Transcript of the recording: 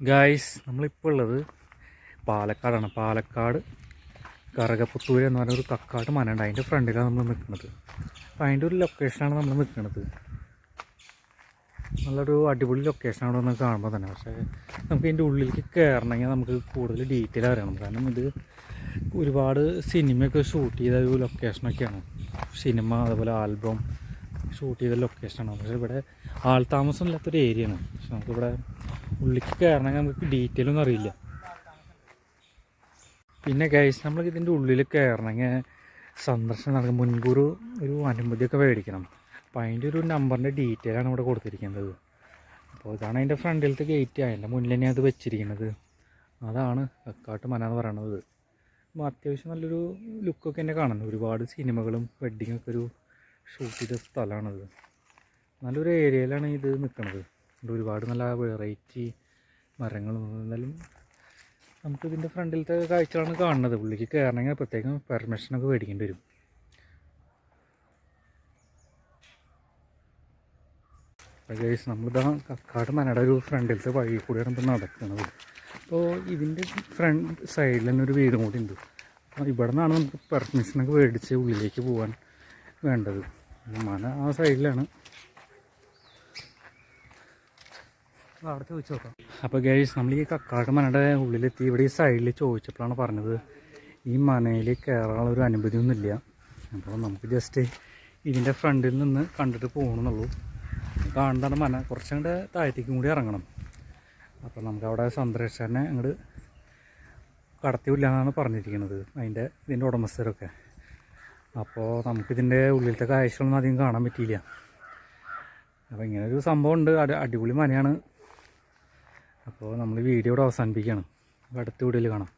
Guys നമ്മളിപ്പോൾ ഉള്ളത് പാലക്കാടാണ്. പാലക്കാട് കറകപ്പുത്തൂര് എന്ന് പറഞ്ഞ ഒരു കക്കാട് മനുണ്ട് അതിന്റെ ഫ്രണ്ടിലാണ് നമ്മൾ നിൽക്കുന്നത്. അപ്പോൾ അതിന്റെ ഒരു ലൊക്കേഷനാണ് നമ്മൾ നിൽക്കുന്നത്. നല്ലൊരു അടിപൊളി ലൊക്കേഷനാണ് ഒന്ന് കാണുമ്പോൾ തന്നെ. പക്ഷേ നമുക്ക് ഇതിന്റെ ഉള്ളിലേക്ക് കയറണമെങ്കിൽ നമുക്ക് കൂടുതൽ ഡീറ്റെയിൽ അറിയണം. കാരണം ഇത് ഒരുപാട് സിനിമയൊക്കെ ഷൂട്ട് ചെയ്ത ഒരു ലൊക്കേഷനൊക്കെയാണ് സിനിമ അതുപോലെ ആൽബം ഷൂട്ട് ചെയ്ത ലൊക്കേഷനാണ് പക്ഷേ ഇവിടെ ആൾ താമസം ഇല്ലാത്തൊരു ഏരിയയാണ് പക്ഷെ നമുക്കിവിടെ ഉള്ളിലേക്ക് കയറണമെങ്കിൽ നമുക്ക് ഡീറ്റെയിൽ ഒന്നും അറിയില്ല. പിന്നെ ഗൈസ് നമ്മൾ ഇതിന്റെ ഉള്ളിൽ കയറണമെങ്കിൽ സന്ദർശനം നടക്കും. മുൻകൂർ ഒരു അനുമതിയൊക്കെ മേടിക്കണം. അപ്പോൾ അതിന്റെ ഒരു നമ്പറിന്റെ ഡീറ്റെയിൽ ആണ് ഇവിടെ കൊടുത്തിരിക്കുന്നത്. അപ്പോൾ ഇതാണ് അതിന്റെ ഫ്രണ്ടിലത്തെ ഗേറ്റ് അതിന്റെ മുന്നിൽ തന്നെ അത് വെച്ചിരിക്കുന്നത്. അതാണ് കക്കാട്ട് മന എന്ന് പറയണത്. അപ്പോൾ അത്യാവശ്യം നല്ലൊരു ലുക്കൊക്കെ തന്നെ കാണുന്നു. ഒരുപാട് സിനിമകളും വെഡ്ഡിങ്ങൊക്കെ ഒരു ഷൂട്ട് ചെയ്ത സ്ഥലമാണത്. നല്ലൊരു ഏരിയയിലാണ് ഇത് നിൽക്കുന്നത് ഇവിടെ ഒരുപാട് നല്ല വെറൈറ്റി മരങ്ങളും എന്നാലും നമുക്ക് ഇതിന്റെ ഫ്രണ്ടിലത്തെ കാഴ്ചകളാണ് കാണുന്നത്. ഉള്ളിലേക്ക് കയറണമെങ്കിൽ പ്രത്യേകം പെർമിഷനൊക്കെ മേടിക്കേണ്ടി വരും. ഗൈസ് നമ്മളിതാ കക്കാട് മനയുടെ ഒരു ഫ്രണ്ടിലത്തെ വഴി കൂടിയാണ് ഇപ്പോൾ നടക്കുന്നത്. അപ്പോൾ ഇതിന്റെ ഫ്രണ്ട് സൈഡിൽ തന്നെ ഒരു വീടും കൂടി ഉണ്ട്. അപ്പോൾ ഇവിടെ നിന്നാണ് നമുക്ക് പെർമിഷനൊക്കെ മേടിച്ച് ഉള്ളിലേക്ക് പോകാൻ വേണ്ടത്. മന ആ സൈഡിലാണ് അവിടെ ചോദിച്ചു നോക്കാം. അപ്പോൾ ഗൈസ് നമ്മൾ ഈ കക്കാട് മനയുടെ ഉള്ളിലെത്തി. ഇവിടെ ഈ സൈഡിൽ ചോദിച്ചപ്പോഴാണ് പറഞ്ഞത് ഈ മനയിൽ കയറാനുള്ള ഒരു അനുമതിയൊന്നുമില്ല. അപ്പോൾ നമുക്ക് ജസ്റ്റ് ഇതിന്റെ ഫ്രണ്ടിൽ നിന്ന് കണ്ടിട്ട് പോകണമെന്നുള്ളൂ കാണുന്നതാണ് മന കുറച്ചും കൂടെ താഴത്തേക്കും കൂടി ഇറങ്ങണം. അപ്പോൾ നമുക്ക് അവിടെ സന്ദർശകനെ അങ്ങോട്ട് കടത്തിയില്ല എന്നാണ് പറഞ്ഞിരിക്കുന്നത് അതിന്റെ ഇതിന്റെ ഉടമസ്ഥരൊക്കെ. അപ്പോൾ നമുക്കിതിന്റെ ഉള്ളിലത്തെ കാഴ്ചകളൊന്നും അധികം കാണാൻ പറ്റിയില്ല. അപ്പോൾ ഇങ്ങനെ ഒരു സംഭവം ഉണ്ട് അടി അടിപൊളി മനയാണ്. അപ്പോൾ നമ്മൾ വീഡിയോ ഇവിടെ അവസാനിപ്പിക്കുകയാണ്. അടുത്ത വീഡിയോയിൽ കാണാം.